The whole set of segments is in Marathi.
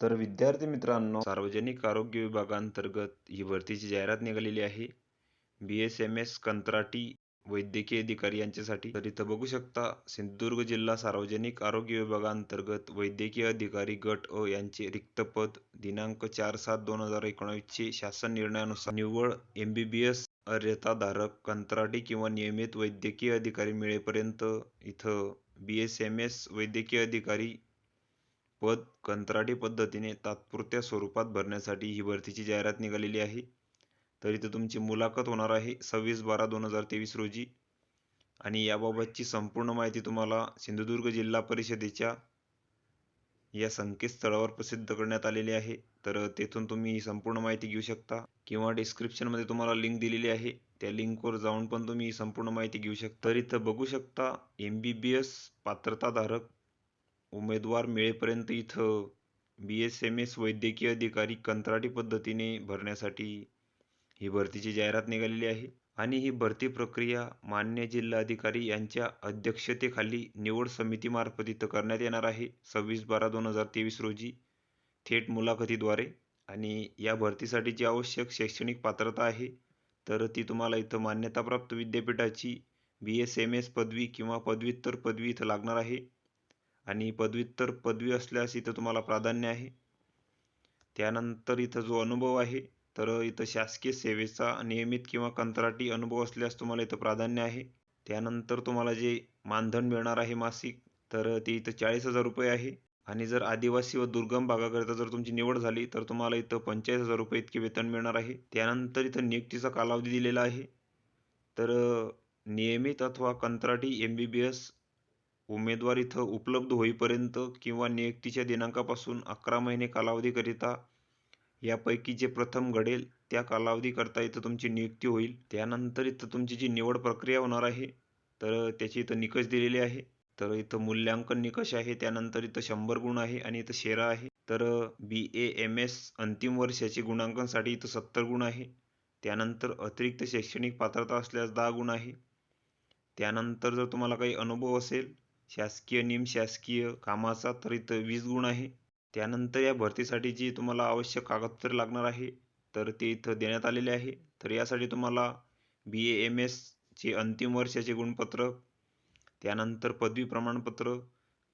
तर विद्यार्थी मित्रांनो सार्वजनिक आरोग्य विभागांतर्गत ही भरतीची जाहिरात निघालेली आहे. बी एस एम एस कंत्राटी वैद्यकीय अधिकारी यांच्यासाठी. तर इथं बघू शकता सिंधुदुर्ग जिल्हा सार्वजनिक आरोग्य विभागांतर्गत वैद्यकीय अधिकारी गट अ यांचे रिक्त पद दिनांक चार सात दोन हजार एकोणावीसचे शासन निर्णयानुसार निव्वळ एम बी बी एस अर्हताधारक कंत्राटी किंवा नियमित वैद्यकीय अधिकारी मिळेपर्यंत इथं बी एस एम एस वैद्यकीय अधिकारी पद कंत्राटी पद्धतीने तात्पुरत्या स्वरूपात भरण्यासाठी ही भरतीची जाहिरात निघालेली आहे. तर इथं तुमची मुलाखत होणार आहे सव्वीस बारा दोन हजार तेवीस रोजी. आणि याबाबतची संपूर्ण माहिती तुम्हाला सिंधुदुर्ग जिल्हा परिषदेच्या या संकेतस्थळावर प्रसिद्ध करण्यात आलेली आहे. तर तेथून तुम्ही ही संपूर्ण माहिती घेऊ शकता किंवा डिस्क्रिप्शनमध्ये तुम्हाला लिंक दिलेली आहे. त्या लिंकवर जाऊन पण तुम्ही ही संपूर्ण माहिती घेऊ शकता. तर इथं बघू शकता एम बी बी एस पात्रताधारक उमेदवार मिळेपर्यंत इथं बी एस एम एस वैद्यकीय अधिकारी कंत्राटी पद्धतीने भरण्यासाठी ही भरतीची जाहिरात निघालेली आहे. आणि ही भरती प्रक्रिया मान्य जिल्हाधिकारी यांच्या अध्यक्षतेखाली निवड समितीमार्फत इथं करण्यात येणार आहे. सव्वीस बारा दोन हजार तेवीस रोजी थेट मुलाखतीद्वारे. आणि या भरतीसाठी जी आवश्यक शैक्षणिक पात्रता आहे. तर ती तुम्हाला इथं मान्यताप्राप्त विद्यापीठाची बी एस एम एस पदवी किंवा पदव्युत्तर पदवी इथं लागणार आहे. आणि पदव्युत्तर पदवी असल्यास इथं तुम्हाला प्राधान्य आहे. त्यानंतर इथं जो अनुभव आहे तर इथं शासकीय सेवेचा नियमित किंवा कंत्राटी अनुभव असल्यास तुम्हाला इथं प्राधान्य आहे. त्यानंतर तुम्हाला जे मानधन मिळणार आहे मासिक तर ते इथं चाळीस हजार रुपये आहे. आणि जर आदिवासी व दुर्गम भागाकरिता जर तुमची निवड झाली तर तुम्हाला इथं पंचेचाळीस हजार रुपये इतके वेतन मिळणार आहे. त्यानंतर इथं नियुक्तीचा कालावधी दिलेला आहे. तर नियमित अथवा कंत्राटी एम बी बी एस उमेदवार इथं उपलब्ध होईपर्यंत किंवा नियुक्तीच्या दिनांकापासून अकरा महिने कालावधीकरिता यापैकी जे प्रथम घडेल त्या कालावधीकरता इथं तुमची नियुक्ती होईल. त्यानंतर इथं तुमची जी निवड प्रक्रिया होणार आहे तर त्याची इथं निकष दिलेले आहे. तर इथं मूल्यांकन निकष आहे त्यानंतर इथं शंभर गुण आहे आणि इथं शेरा आहे. तर बी ए एम एस अंतिम वर्षाचे गुणांकनसाठी इथं सत्तर गुण आहे. त्यानंतर अतिरिक्त शैक्षणिक पात्रता असल्यास दहा गुण आहे. त्यानंतर जर तुम्हाला काही अनुभव असेल शासकीय निमशासकीय कामाचा तर इथं वीस गुण आहे. त्यानंतर या भरतीसाठी जी तुम्हाला आवश्यक कागदपत्रे लागणार आहे. तर ते इथं देण्यात आलेले आहे. तर यासाठी तुम्हाला बी ए एम एसचे अंतिम वर्षाचे गुणपत्र त्यानंतर पदवी प्रमाणपत्र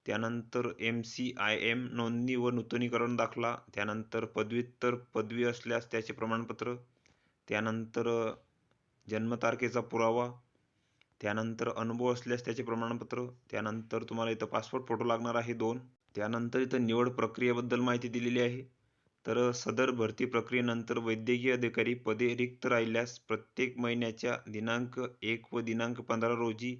त्यानंतर एम सी आय एम नोंदणी व नूतनीकरण दाखला त्यानंतर पदव्युत्तर पदवी असल्यास त्याचे प्रमाणपत्र त्यानंतर जन्मतारखेचा पुरावा त्यानंतर अनुभव असल्यास त्याचे प्रमाणपत्र त्यानंतर तुम्हाला इथं पासपोर्ट फोटो लागणार आहे दोन त्यानंतर इथं निवड प्रक्रियेबद्दल माहिती दिलेली आहे. तर सदर भरती प्रक्रियेनंतर वैद्यकीय अधिकारी पदे रिक्त राहिल्यास प्रत्येक महिन्याच्या दिनांक एक व दिनांक पंधरा रोजी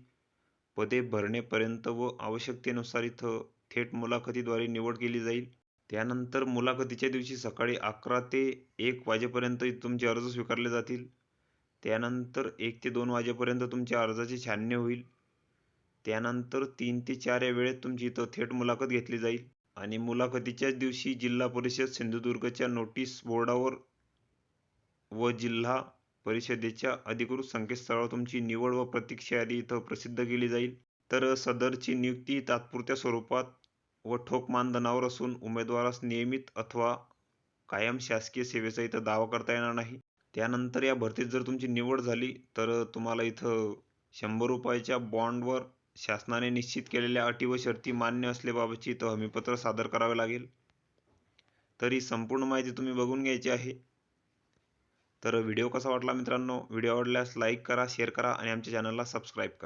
पदे भरण्यापर्यंत व आवश्यकतेनुसार इथं थेट मुलाखतीद्वारे निवड केली जाईल. त्यानंतर मुलाखतीच्या दिवशी सकाळी अकरा ते एक वाजेपर्यंत तुमचे अर्ज स्वीकारले जातील. त्यानंतर एक ते दोन वाजेपर्यंत तुमच्या अर्जाची छाननी होईल. त्यानंतर तीन ते चार या वेळेत तुमची इथं थेट मुलाखत घेतली जाईल. आणि मुलाखतीच्याच दिवशी जिल्हा परिषद सिंधुदुर्गच्या नोटीस बोर्डावर व जिल्हा परिषदेच्या अधिकृत संकेतस्थळावर तुमची निवड व प्रतीक्षा यादी इथं प्रसिद्ध केली जाईल. तर सदरची नियुक्ती तात्पुरत्या स्वरूपात व ठोक मानधनावर असून उमेदवारास नियमित अथवा कायम शासकीय सेवेचा इथं दावा करता येणार नाही. त्यानंतर या भरतीत जर तुमची निवड झाली तर तुम्हाला इथं शंभर रुपयाच्या बॉन्डवर शासनाने निश्चित केलेल्या अटी व शर्ती मान्य असल्याबाबतची इथं हमीपत्र सादर करावे लागेल. तरी संपूर्ण माहिती तुम्ही बघून घ्यायची आहे. तर व्हिडिओ कसा वाटला मित्रांनो? व्हिडिओ आवडल्यास लाईक करा शेअर करा आणि आमच्या चॅनलला सबस्क्राईब करा.